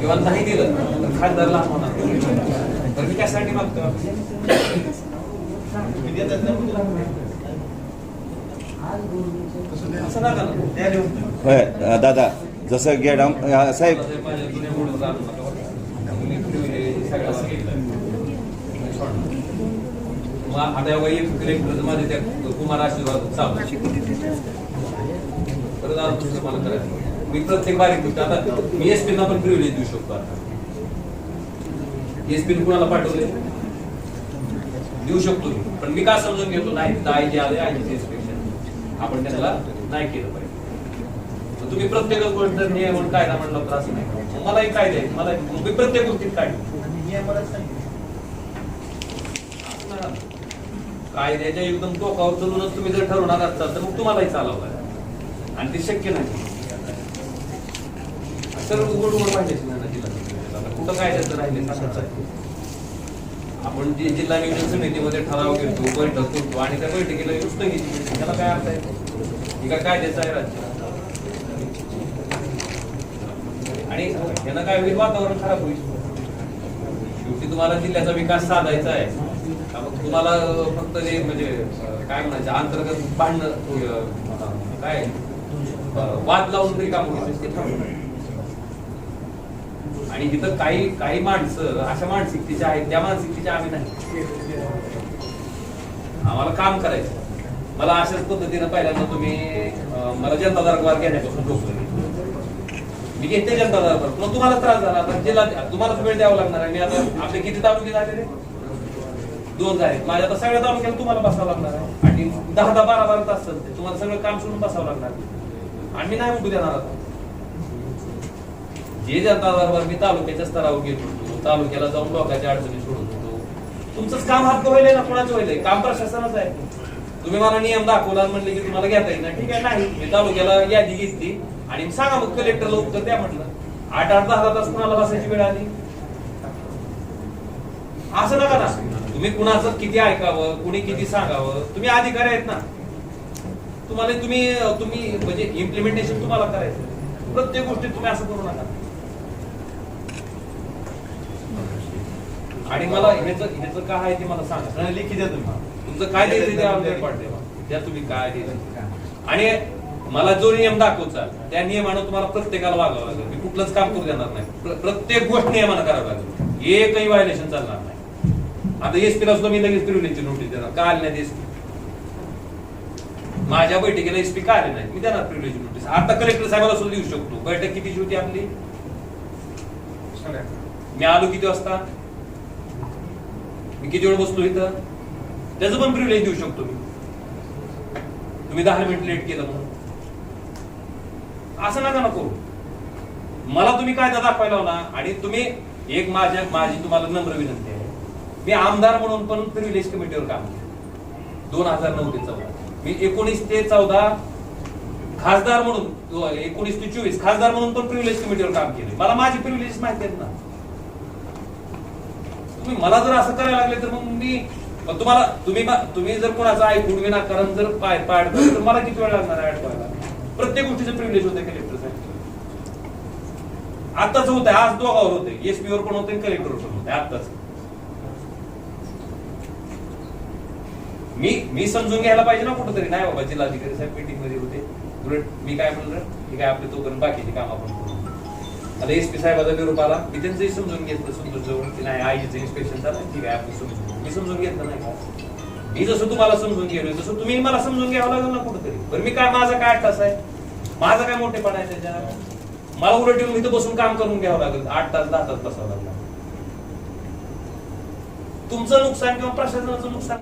किंवा नाही दिलं तर खासदारला होणार. तर मी त्यासाठी मागतो दादा जसं गेडाम साहेब. आता वैयक्तिक माझे त्या कुमार आशीर्वाद चालू. दुसरं मला करायचं. मी प्रत्येक बारीक गोष्ट. आता मी एस पी पण प्रिव्हिलेज देऊ शकतो आता. एस पी कुणाला पाठवले? देऊ शकतो मी. पण मी का समजून घेतो? नाही तिथं आय जे आले आयचे इन्स्पेक्शन आपण त्याला नाही केलं पाहिजे. तुम्ही प्रत्येक गोष्ट नियम कायदा म्हणला तर असं नाही. मलाही कायदा मला मी प्रत्येक गोष्टीत काढली कायद्याच्या एकदम टोकावर चलूनच तुम्ही जर ठरवणार असाल तर मग तुम्हालाही चालावं लागेल. आणि ते शक्य नाही. सर्व उघड उघड माहिती ना जिल्हा कुठं काय त्याचं राहिले आपण जे जिल्हा नियोजन समितीमध्ये ठराव घेतो बैठक करतो आणि त्या बैठकीला नुसतं घेतली त्याला काय अर्थ आहे? ही काय आहे राज्य? आणि यानं काय होईल? वातावरण खराब होईल. शेवटी तुम्हाला जिल्ह्याचा विकास साधायचा आहे. मग तुम्हाला फक्त जे म्हणजे काय म्हणायचं अंतर्गत भांडणं काय? वाद लावून तरी काम होईल ते आणि तिथं काही काही माणसं अशा मानसिकतेच्या आहेत त्या मानसिकतेच्या आम्ही नाही. आम्हाला काम करायचं. मला अशाच पद्धतीनं पहिल्यांदा तुम्ही मला जनता दरबार घेण्यापासून रोखलं. मी घेते जनता दरबार मग तुम्हाला त्रास झाला आता जिल्हा तुम्हाला वेळ द्यावा लागणार आहे. मी आता आपले किती तालुके झाले रे? दोन झाले. माझ्या आता सगळ्या तालुक्याला तुम्हाला बसावं लागणार आहे. आणि दहा दहा बारा बारा तास चालते तुम्हाला सगळं काम सोडून बसावं लागणार आम्ही नाही उठू देणार आता. जे जनता दरबार मी तालुक्याच्या स्तरावर घेत होतो तालुक्याला जाऊन लोकांच्या अडचणी सोडत होतो. तुमचंच काम हक्क व्हायलंय ना कोणाचं व्हायलंय काम प्रशासनाचं आहे. तुम्ही मला नियम दाखवला म्हणले की तुम्हाला घेता येईल ना? ठीक आहे नाही. मी तालुक्याला यादी घेतली आणि सांगा मग कलेक्टरला उत्तर द्या म्हटलं आठ आठ दहा दहा तास कुणाला बसायची वेळ आली? असं नका ना. तुम्ही कुणाचं किती ऐकावं कुणी किती सांगावं? तुम्ही अधिकारी आहेत ना. तुम्हाला तुम्ही तुम्ही म्हणजे इम्प्लिमेंटेशन तुम्हाला करायचं. प्रत्येक गोष्टीत तुम्ही असं करू नका. आणि मला ह्याचं ह्याचं काय आहे ते मला सांगा. लिखी द्या तुम्ही. तुमचं काय द्यायचं ते आमच्या पाठवा द्या तुम्ही काय द्यायचं आणि मला जो नियम दाखवचा त्या नियमानं तुम्हाला प्रत्येकाला वागावं लागेल. मी कुठलंच काम करू देणार नाही. प्र- प्रत्येक गोष्ट नियमानं करावं लागेल. एकही व्हायलेशन चालणार नाही. आता एसपीला सुद्धा मी लगेच प्रिव्हिलेजची नोटीस देणार. का आली नाही एसपी माझ्या बैठकीला एसपी का आले नाही मी देणार प्रिव्हिलेज नोटीस आता कलेक्टर साहेबाला सुद्धा देऊ शकतो. बैठक कितीची होती आपली? मी आलो किती वाजता? मी किती वेळ बसलो इथं? त्याचं पण प्रिव्हिलेज देऊ शकतो मी. तुम्ही दहा मिनिट लेट केलं म्हणून. असं नका नको. मला तुम्ही कायदा दाखवायला लावला आणि तुम्ही एक माझ्या माझी तुम्हाला नम्र विनंती आहे. मी आमदार म्हणून पण प्रिव्हिलेज कमिटीवर काम केलं. दोन हजार नऊ ते चौदा. मी एकोणीस ते चौदा खासदार म्हणून हो, एकोणीस ते चोवीस खासदार म्हणून पण प्रिव्हिलेज कमिटीवर काम केले मला माझे प्रिव्हिलेज माहिती आहेत ना. तुम्ही मला जर असं करायला लागले तर मग मी तुम्हाला तुम्ही तुम्ही जर कोणाचं ऐकून विनाकारण जर पाय पाय तर मला किती वेळ लागणार ऍड करायला प्रत्येक गोष्टीचं प्रिव्हिलेज होते कलेक्टर साहेब. आताच होत आहे आज दोघावर होते एसपीवर पण होते कलेक्टर पण होते आताच मी मी समजून घ्यायला पाहिजे ना कुठंतरी. नाही बाबा जिल्हाधिकारी साहेब मीटिंगमध्ये होते. उलट मी काय म्हणलं? ठीक आहे आपले तो करून बाकीचे काम आपण करू. आता एसपी साहेबाचा निरोप आला मी त्यांचंही समजून घेतलं समजून जवळ की नाही आईचं इन्स्पेक्शन झालं ठीक आहे आपण समजून मी समजून घेतलं नाही का? मी जसं तुम्हाला समजून गेलो तसं तुम्ही मला समजून घ्यावं लागेल ना कुठंतरी. बरं मी काय माझा काय तास आहे माझा काय मोठेपणा आहे त्याच्या? मला उलट येऊन इथं बसून काम करून घ्यावं लागेल. आठ तास दहा तास बसावं लागलं. तुमचं नुकसान किंवा प्रशासनाचं नुकसान